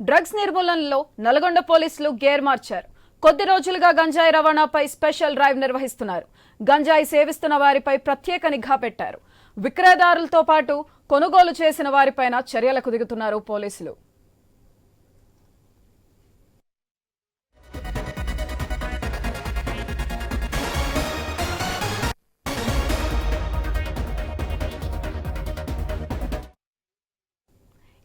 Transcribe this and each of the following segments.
Drugs నిర్మూలనలో Nalgonda పోలీసులు gear మార్చారు కొద్ది రోజులుగా గంజాయి రవాణాపై స్పెషల్ డ్రైవ్ నిర్వహిస్తున్నారు. గంజాయి సేవిస్తున్న వారిపై ప్రత్యేక నిఘా పెట్టారు. విక్రయదారులతో పాటు కొనుగోలు చేసిన వారిపైన చర్యలకు దిగుతున్నారు పోలీసులు.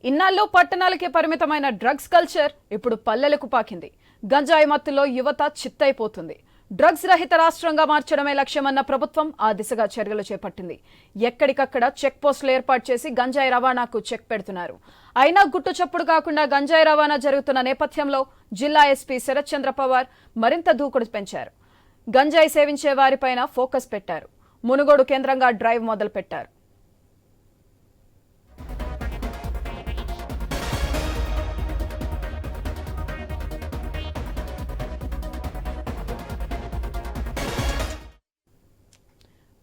ఇన్నాళ్ళు పట్టణాలకే పరిమితమైన డ్రగ్స్ కల్చర్ ఇప్పుడు పల్లెలకు పాకింది. గంజాయి మత్తులో యువత చిత్తైపోతుంది. డ్రగ్స్ రహిత రాష్ట్రంగా మార్చడమే లక్ష్యమన్న ప్రభుత్వం ఆ దిశగా చర్యలు చేపట్టింది. ఎక్కడికక్కడ చెక్ పోస్టులు ఏర్పాటు చేసి గంజాయి రవాణాకు చెక్ పెడుతున్నారు. అయినా గుట్టు చప్పుడు కాకుండా గంజాయి రవాణా జరుగుతున్న నేపథ్యంలో జిల్లా ఎస్పీ శరత్ చంద్ర పవార్ మరింత దూకుడు పెంచారు. గంజాయి సేవించే వారిపైన ఫోకస్ పెట్టారు. మునుగోడు కేంద్రంగా డ్రైవ్ మొదలుపెట్టారు.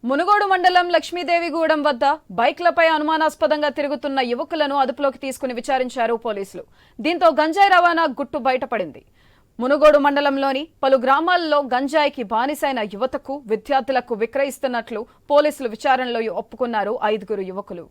మునుగోడు మండలం లక్ష్మీదేవిగూడెం వద్ద బైక్లపై అనుమానాస్పదంగా తిరుగుతున్న యువకులను అదుపులోకి తీసుకుని విచారించారు పోలీసులు. దీంతో గంజాయి రవాణా గుట్టు బయటపడింది. మునుగోడు మండలంలోని పలు గ్రామాల్లో గంజాయికి బానిసైన యువతకు విద్యార్థులకు విక్రయిస్తున్నట్లు పోలీసులు విచారణలో ఒప్పుకున్నారు ఐదుగురు యువకులు.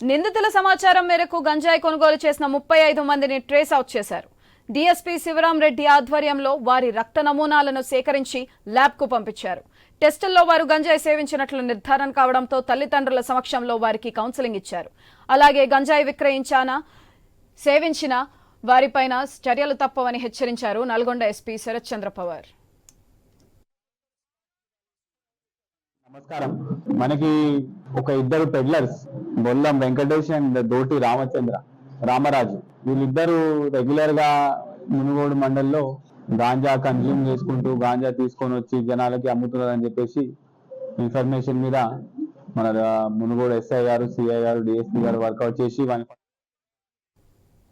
నిందితుల సమాచారం మేరకు గంజాయి కొనుగోలు చేసిన ముప్పై ఐదు మందిని ట్రేస్ అవుట్ చేశారు. డీఎస్పీ శివరాం రెడ్డి ఆధ్వర్యంలో వారి రక్త నమూనాలను సేకరించి ల్యాబ్కు పంపించారు. టెస్టుల్లో వారు గంజాయి సేవించినట్లు నిర్ధారణ కావడంతో తల్లిదండ్రుల సమక్షంలో వారికి కౌన్సిలింగ్ ఇచ్చారు. అలాగే గంజాయి విక్రయించానా సేవించిన వారిపైన చర్యలు తప్పవని హెచ్చరించారు నల్గొండ ఎస్పీ శరత్ చంద్ర పవార్. నమస్కారం. మనకి ఒక ఇద్దరు పెడ్లర్స్ బొల్లం వెంకటేష్ అండ్ దోటి రామచంద్ర రామరాజు. వీళ్ళిద్దరూ రెగ్యులర్గా మునుగోడు మండల్లో గాంజా కన్జ్యూమ్ చేసుకుంటూ గాంజా తీసుకొని వచ్చి జనాలకి అమ్ముతున్నారని చెప్పేసి ఇన్ఫర్మేషన్ మీద మన మునుగోడు ఎస్ఐ గారు సిఐ గారు డిఎస్పీ గారు వర్కౌట్ చేసి వాళ్ళని